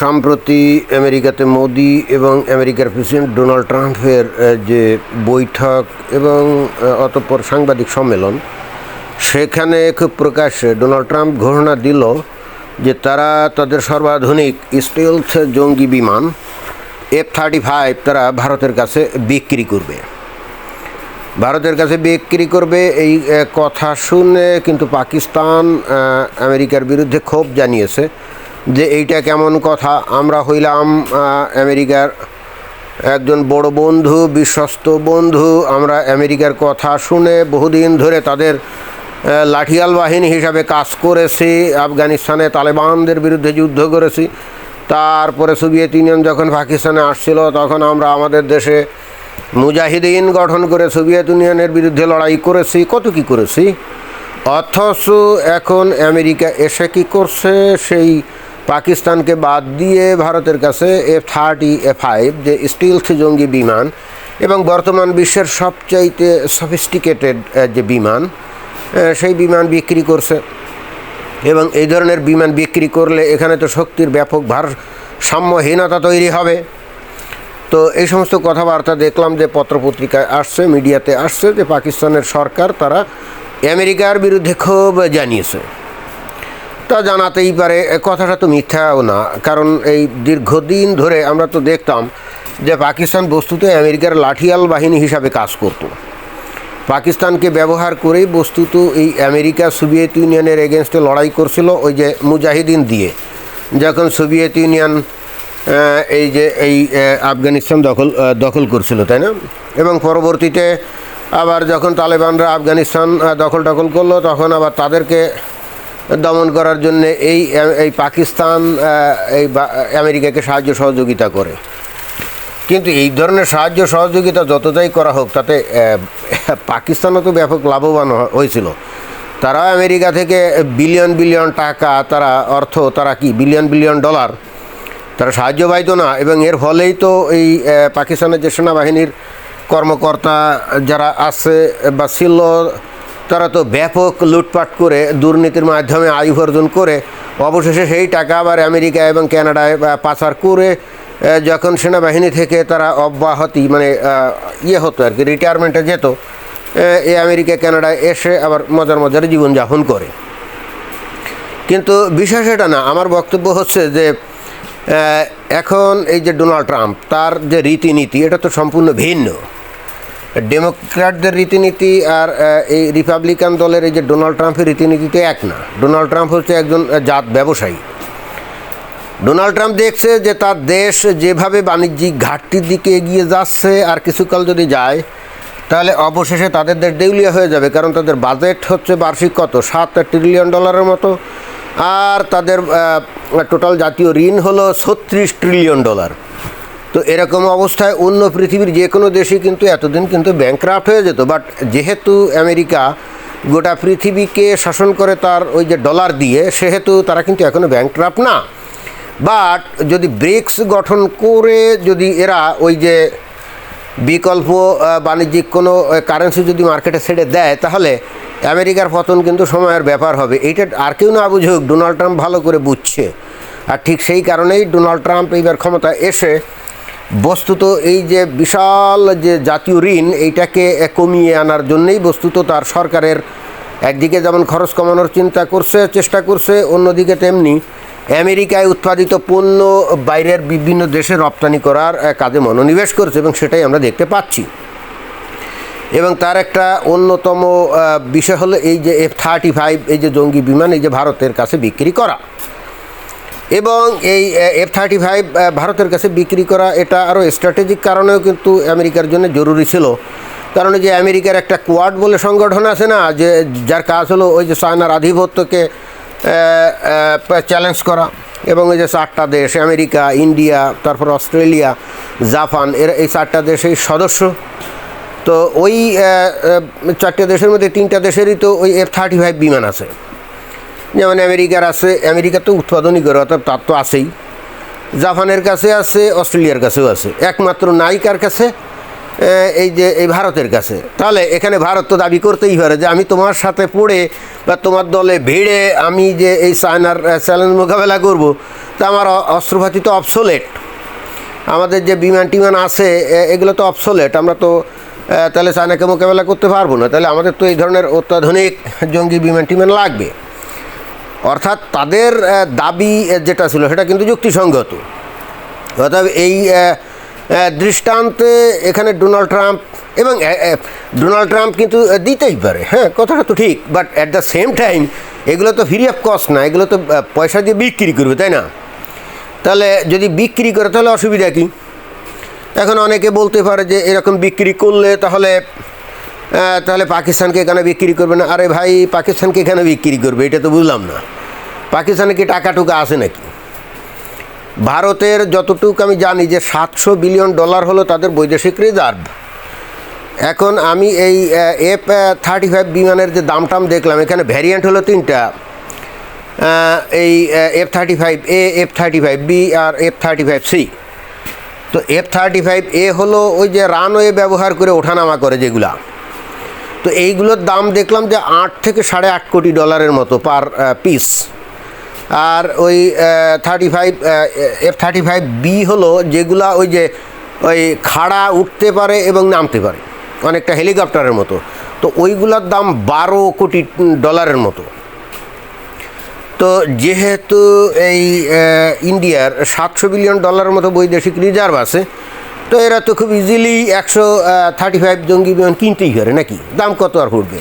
সম্প্রতি আমেরিকাতে মোদি এবং আমেরিকার প্রেসিডেন্ট ডোনাল্ড ট্রাম্পের যে বৈঠক এবং অতঃপর সাংবাদিক সম্মেলন, সেখানে খুব প্রকাশ্যে ডোনাল্ড ট্রাম্প ঘোষণা দিল যে তারা তাদের সর্বাধুনিক স্টেলথ জঙ্গি বিমান এফ থার্টি ফাইভ তারা ভারতের কাছে বিক্রি করবে। ভারতের কাছে বিক্রি করবে এই কথা শুনে কিন্তু পাকিস্তান আমেরিকার বিরুদ্ধে ক্ষোভ জানিয়েছে। যে এইটা কেমন কথা? আমরা হইলাম আমেরিকার একজন বড় বন্ধু, বিশ্বস্ত বন্ধু। আমরা আমেরিকার কথা শুনে বহুদিন ধরে তাদের লাঠিয়াল বাহিনী হিসাবে কাজ করেছি। আফগানিস্তানে তালেবানদের বিরুদ্ধে যুদ্ধ করেছি। তারপরে সোভিয়েত ইউনিয়ন যখন পাকিস্তানে আসছিল, তখন আমরা আমাদের দেশে মুজাহিদিন গঠন করে সোভিয়েত ইউনিয়নের বিরুদ্ধে লড়াই করেছি। কত কি করেছি? অথচ এখন আমেরিকা এসে কি করছে? সেই পাকিস্তানকে বাদ দিয়ে ভারতের কাছে এফ থার্টি এ ফাইভ যে স্টিলথ জঙ্গি বিমান এবং বর্তমান বিশ্বের সবচাইতে সফিস্টিকেটেড যে বিমান সেই বিমান বিক্রি করছে। এবং এই ধরনের বিমান বিক্রি করলে এখানে তো শক্তির ব্যাপক ভারসাম্যহীনতা তৈরি হবে। তো এই সমস্ত কথাবার্তা দেখলাম যে পত্রপত্রিকায় আসছে, মিডিয়াতে আসছে যে পাকিস্তানের সরকার তারা আমেরিকার বিরুদ্ধে ক্ষোভ জানিয়েছে। তা জানাতেই পারে কথাটা তো মিথ্যাও না। কারণ এই দীর্ঘদিন ধরে আমরা তো দেখতাম যে পাকিস্তান বস্তুতে আমেরিকার লাঠিয়াল বাহিনী হিসাবে কাজ করতো। পাকিস্তানকে ব্যবহার করেই বস্তুত এই আমেরিকা সোভিয়েত ইউনিয়নের এগেনস্টে লড়াই করছিল ওই যে মুজাহিদিন দিয়ে। যখন সোভিয়েত ইউনিয়ন এই যে, এই আফগানিস্তান দখল দখল করছিল, তাই না? এবং পরবর্তীতে আবার যখন তালেবানরা আফগানিস্তান দখল টখল করল, তখন আবার তাদেরকে দমন করার জন্য এই এই পাকিস্তান এই আমেরিকাকে সাহায্য সহযোগিতা করে। কিন্তু এই ধরনের সাহায্য সহযোগিতা যতটাই করা হোক, তাতে পাকিস্তানও তো ব্যাপক লাভবান হয়েছিল। তারা আমেরিকা থেকে বিলিয়ন বিলিয়ন টাকা, তারা অর্থ, তারা কি, বিলিয়ন বিলিয়ন ডলার, তারা সাহায্য পাইতো না। এবং এর ফলেই তো এই পাকিস্তানের যে সেনাবাহিনীর কর্মকর্তা যারা আছে বা ছিল তারা তো ব্যাপক লুটপাট করে দুর্নীতির মাধ্যমে আয় উপার্জন করে অবশেষে সেই টাকা আবার আমেরিকা এবং কানাডায় আহ, পাচার করে যখন সেনাবাহিনী থেকে তারা অব্যাহতি মানে ইয়ে হতো আর কি রিটায়ারমেন্টে যেত এই আমেরিকা ক্যানাডায় এসে আবার মজার মজার জীবনযাপন করে। কিন্তু বিষয় এটা না আমার বক্তব্য হচ্ছে যে এখন এই যে ডোনাল্ড ট্রাম্প তার যে রীতিনীতি এটা তো সম্পূর্ণ ভিন্ন। ডেমোক্র্যাটদের রীতিনীতি আর এই রিপাবলিকান দলের এই যে ডোনাল্ড ট্রাম্পের রীতিনীতিতে এক না। ডোনাল্ড ট্রাম্প হচ্ছে একজন জাত ব্যবসায়ী। ডোনাল্ড ট্রাম্প দেখছে যে তার দেশ যেভাবে বাণিজ্যিক ঘাটতির দিকে এগিয়ে যাচ্ছে আর কিছুকাল যদি যায়, তাহলে অবশেষে তাদের দেশ দেউলিয়া হয়ে যাবে, কারণ তাদের বাজেট হচ্ছে বার্ষিক কত? সাত ট্রিলিয়ন ডলারের মতো। আর তাদের টোটাল জাতীয় ঋণ হলো ছত্রিশ ট্রিলিয়ন ডলার তো এরকম অবস্থায় অন্য পৃথিবীর যে কোনো দেশই কিন্তু এতদিন কিন্তু ব্যাংক্রাফ্ট হয়ে যেত। বাট যেহেতু আমেরিকা গোটা পৃথিবীকে শাসন করে তার ওই যে ডলার দিয়ে, সেহেতু তারা কিন্তু এখনও ব্যাংক্রাফ্ট না। বাট যদি ব্রিক্স গঠন করে যদি এরা ওই যে বিকল্প বাণিজ্যিক কোনো কারেন্সি যদি মার্কেটে ছেড়ে দেয়, তাহলে আমেরিকার পতন কিন্তু সময়ের ব্যাপার হবে। এইটা আর কেউ না বুঝুক, ডোনাল্ড ট্রাম্প ভালো করে বুঝছে। আর ঠিক সেই কারণেই ডোনাল্ড ট্রাম্প এইবার ক্ষমতা এসে বস্তুত এই যে বিশাল যে জাতীয় ঋণ, এইটাকে কমিয়ে আনার জন্যই বস্তুত তার সরকারের একদিকে যেমন খরচ কমানোর চিন্তা করছে, চেষ্টা করছে, অন্যদিকে তেমনি আমেরিকায় উৎপাদিত পণ্য বাইরের বিভিন্ন দেশে রপ্তানি করার কাজে মনোনিবেশ করছে এবং সেটাই আমরা দেখতে পাচ্ছি। এবং তার একটা অন্যতম বিষয় হলো এই যে এফ থার্টি ফাইভ এই যে জঙ্গি বিমান, এই যে ভারতের কাছে বিক্রি করা। এবং এই এফ থার্টি ফাইভ ভারতের কাছে বিক্রি করা এটা আরও স্ট্র্যাটেজিক কারণেও কিন্তু আমেরিকার জন্য জরুরি ছিল। কারণ যে আমেরিকার একটা কোয়াড বলে সংগঠন আছে না, যে, যার কাজ হলো ওই যে চায়নার আধিপত্যকে চ্যালেঞ্জ করা এবং এই যে চারটা দেশ, আমেরিকা, ইন্ডিয়া, তারপর অস্ট্রেলিয়া, জাপান, এরা এই চারটা দেশের সদস্য। তো ওই চারটে দেশের মধ্যে তিনটা দেশেরই তো ওই এফ থার্টি ফাইভ বিমান আছে। যেমন আমেরিকার আছে, আমেরিকা তো উৎপাদনই করে, অর্থাৎ তার তো আছেই। জাপানের কাছে আছে, অস্ট্রেলিয়ার কাছেও আছে। একমাত্র নায়িকার কাছে এই যে, এই ভারতের কাছে। তাহলে এখানে ভারত তো দাবি করতেই পারে যে, আমি তোমার সাথে পড়ে বা তোমার দলে ভিড়ে আমি যে এই চায়নার চ্যালেঞ্জ মোকাবেলা করব, তা আমার অস্ত্রপাতি তো অবসোলেট আমাদের যে বিমান টিমান আছে এগুলো তো অবসোলেট আমরা তো তাহলে চায়নাকে মোকাবেলা করতে পারব না। তাহলে আমাদের তো এই ধরনের অত্যাধুনিক জঙ্গি বিমান টিমান লাগবে। অর্থাৎ তাদের দাবি যেটা ছিল সেটা কিন্তু যুক্তিসঙ্গত। অর্থাৎ এই দৃষ্টান্তে এখানে ডোনাল্ড ট্রাম্প এবং ডোনাল্ড ট্রাম্প কিন্তু দিতেই পারে। হ্যাঁ কথাটা তো ঠিক but at the same time এগুলো তো ফ্রি অফ কস্ট না, এগুলো তো পয়সা দিয়ে বিক্রি করবে, তাই না? তাহলে যদি বিক্রি করে, তাহলে অসুবিধা কী? এখন অনেকে বলতে পারে যে এরকম বিক্রি করলে তাহলে তাহলে পাকিস্তানকে এখানে বিক্রি করবে না? আরে ভাই, পাকিস্তানকে এখানে বিক্রি করবে, এটা তো বুঝলাম না। পাকিস্তানে কি টাকা টুকা আছে নাকি? ভারতের যতটুকু আমি জানি যে সাতশো বিলিয়ন ডলার হলো তাদের বৈদেশিক রিজার্ভ এখন আমি এই এফ থার্টি ফাইভ বিমানের যে দামটাম দেখলাম, এখানে ভ্যারিয়েন্ট হলো তিনটা। এই F thirty five A F thirty five B R F thirty five C তো এফ থার্টি ফাইভ এ হলো ওই যে রানওয়ে ব্যবহার করে ওঠানামা করে যেগুলা। তো এইগুলোর দাম দেখলাম যে আট থেকে সাড়ে আট কোটি ডলারের মতো পার পিস আর ওই thirty five F thirty five B হলো যেগুলা ওই যে ওই খাড়া উঠতে পারে এবং নামতে পারে, অনেকটা হেলিকপ্টারের মতো। তো ওইগুলোর দাম বারো কোটি ডলারের মতো। তো যেহেতু এই ইন্ডিয়ার সাতশো বিলিয়ন ডলারের মতো বৈদেশিক রিজার্ভ আছে তো এরা তো খুব ইজিলি একশো থার্টি ফাইভ জঙ্গি বিমান কিনতেই পারে নাকি? দাম কত আর পড়বে?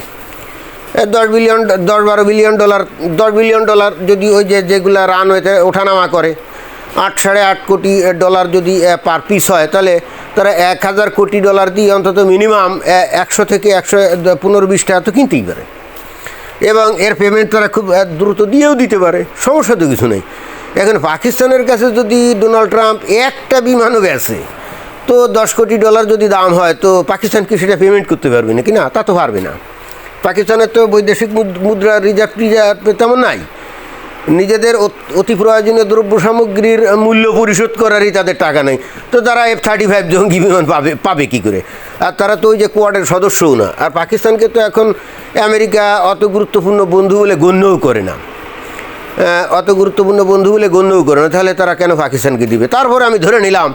দশ বিলিয়ন দশ বারো বিলিয়ন ডলার দশ বিলিয়ন ডলার যদি ওই যে যেগুলা রানওয়েতে ওঠানামা করে, আট সাড়ে আট কোটি ডলার যদি পার পিস হয়, তাহলে তারা এক হাজার কোটি ডলার দিয়ে অন্তত মিনিমাম একশো থেকে একশো পনেরো বিশ টাকা তো কিনতেই পারে। এবং এর পেমেন্ট তারা খুব দ্রুত দিয়েও দিতে পারে, সমস্যা তো কিছু নেই। এখন পাকিস্তানের কাছে যদি ডোনাল্ড ট্রাম্প একটা বিমানও গেছে তো দশ কোটি ডলার যদি দাম হয়, তো পাকিস্তান কি সেটা পেমেন্ট করতে পারবে না? কি না? তা তো পারবে না। পাকিস্তানের তো বৈদেশিক মুদ- মুদ্রা রিজার্ভ টিজার্ভ তেমন নাই। নিজেদের অত- প্রয়োজনীয় দ্রব্য সামগ্রীর মূল্য পরিশোধ করারই তাদের টাকা নেই। তো তারা এফ থার্টি ফাইভ জঙ্গি বিমান পাবে পাবে কী করে? আর তারা তো ওই যে কোয়াডের সদস্যও না। আর পাকিস্তানকে তো এখন আমেরিকা অত গুরুত্বপূর্ণ বন্ধু বলে গণ্যও করে না। অত গুরুত্বপূর্ণ বন্ধু বলে গণ্যও করে না। তাহলে তারা কেন পাকিস্তানকে দিবে? তারপর আমি ধরে নিলাম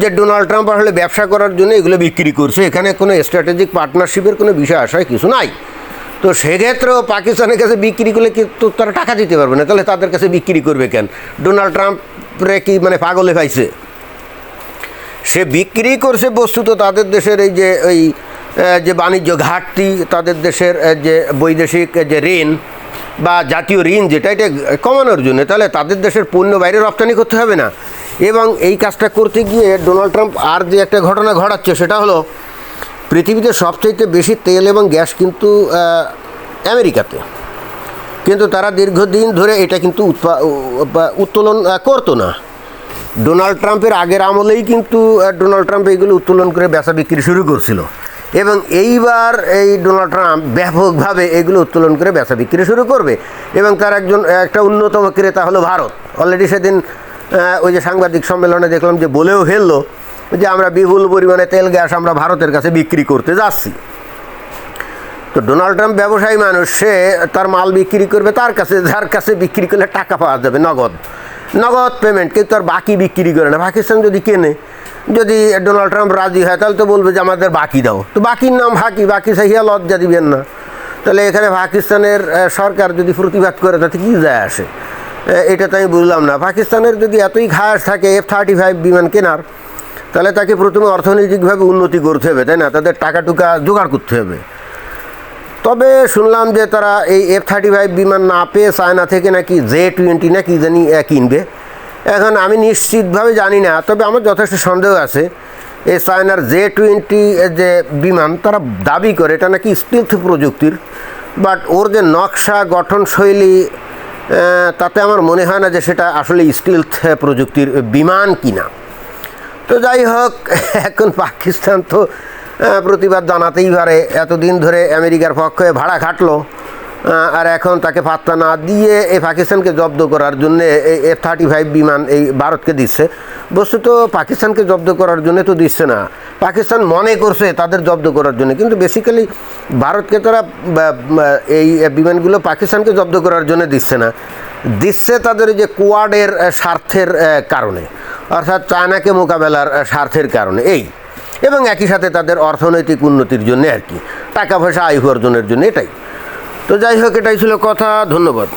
যে ডোনাল্ড ট্রাম্প আসলে ব্যবসা করার জন্য এগুলো বিক্রি করছে, এখানে কোনো স্ট্র্যাটেজিক পার্টনারশিপের কোনো বিষয় আসায় কিছু নাই। তো সেক্ষেত্রেও পাকিস্তানের কাছে বিক্রি করলে কিন্তু তারা টাকা দিতে পারবে না, তাহলে তাদের কাছে বিক্রি করবে কেন? ডোনাল্ড ট্রাম্পরে কি মানে পাগলে পাইছে? সে বিক্রি করছে বস্তুত তাদের দেশের এই যে ওই যে বাণিজ্য ঘাটতি, তাদের দেশের যে বৈদেশিক যে ঋণ বা জাতীয় ঋণ যেটা, এটা কমানোর জন্য, তাহলে তাদের দেশের পণ্য বাইরে রপ্তানি করতে হবে না। এবং এই কাজটা করতে গিয়ে ডোনাল্ড ট্রাম্প আর যে একটা ঘটনা ঘটাচ্ছে সেটা হলো, পৃথিবীতে সবচাইতে বেশি তেল এবং গ্যাস কিন্তু আমেরিকাতে। কিন্তু তারা দীর্ঘদিন ধরে এটা কিন্তু উত্তোলন করতো না। ডোনাল্ড ট্রাম্পের আগের আমলেই কিন্তু ডোনাল্ড ট্রাম্প এইগুলো উত্তোলন করে বেচা বিক্রি শুরু করছিল। এবং এইবার এই ডোনাল্ড ট্রাম্প ব্যাপকভাবে এগুলো উত্তোলন করে বেচা বিক্রি শুরু করবে। এবং তার একজন, একটা অন্যতম ক্রেতা হলো ভারত। অলরেডি সেদিন ওই যে সাংবাদিক সম্মেলনে দেখলাম যে বলেও ফেলল যে আমরা বিপুল পরিমাণে তেল, গ্যাস আমরা ভারতের কাছে বিক্রি করতে যাচ্ছি। তো ডোনাল্ড ট্রাম্প ব্যবসায়ী মানুষ, সে তার মাল বিক্রি করবে, তার কাছে, যার কাছে বিক্রি করলে টাকা পাওয়া যাবে, নগদ। নগদ পেমেন্ট কিন্তু তার বাকি বিক্রি করে না। পাকিস্তান যদি কেনে, যদি ডোনাল্ড ট্রাম্প রাজি হয়, তাহলে তো বলবে যে আমাদের বাকি দাও। তো বাকির নাম বাকি বাকি সাহিয়া লজ্জা দিবেন না। তাহলে এখানে পাকিস্তানের সরকার যদি প্রতিবাদ করে, তাতে কী যায় আসে? এটা তো আমি বুঝলাম না। পাকিস্তানের যদি এতই খাস থাকে এফ থার্টি ফাইভ বিমান কেনার, তাহলে তাকে প্রথমে অর্থনৈতিকভাবে উন্নতি করতে হবে, তাই না? তাদের টাকা টুকা জোগাড় করতে হবে। তবে শুনলাম যে তারা এই এফ থার্টি ফাইভ বিমান না পেয়ে চায়না থেকে নাকি জে টোয়েন্টি না কি জানি কিনবে। এখন আমি নিশ্চিতভাবে জানি না, তবে আমার যথেষ্ট সন্দেহ আছে এই চায়নার জে টোয়েন্টি যে বিমান, তারা দাবি করে এটা নাকি স্টিলথ প্রযুক্তির বাট ওর যে নকশা গঠনশৈলী তাতে আমার মনে হয় না যে সেটা আসলে স্টিলথ প্রযুক্তির বিমান কিনা। তো যাই হোক, এখন পাকিস্তান তো প্রতিবাদ জানাতেই পারে। এতদিন ধরে আমেরিকার পক্ষে ভাড়া খাটলো। আর এখন তাকে পাত্তা না দিয়ে এই পাকিস্তানকে জব্দ করার জন্য এই এফ থার্টি ফাইভ বিমান এই ভারতকে দিচ্ছে। বস্তুত পাকিস্তানকে জব্দ করার জন্য তো দিচ্ছে না। পাকিস্তান মনে করছে তাদের জব্দ করার জন্য, কিন্তু বেসিক্যালি ভারতকে তারা এই বিমানগুলো পাকিস্তানকে জব্দ করার জন্য দিচ্ছে না। দিচ্ছে তাদের যে কোয়াডের স্বার্থের কারণে, অর্থাৎ চায়নাকে মোকাবেলার স্বার্থের কারণে, এই। এবং একই সাথে তাদের অর্থনৈতিক উন্নতির জন্য আর কি, টাকা পয়সা আয় অর্জনের জন্য এটাই। তো যাই হোক এটাই ছিল কথা। ধন্যবাদ।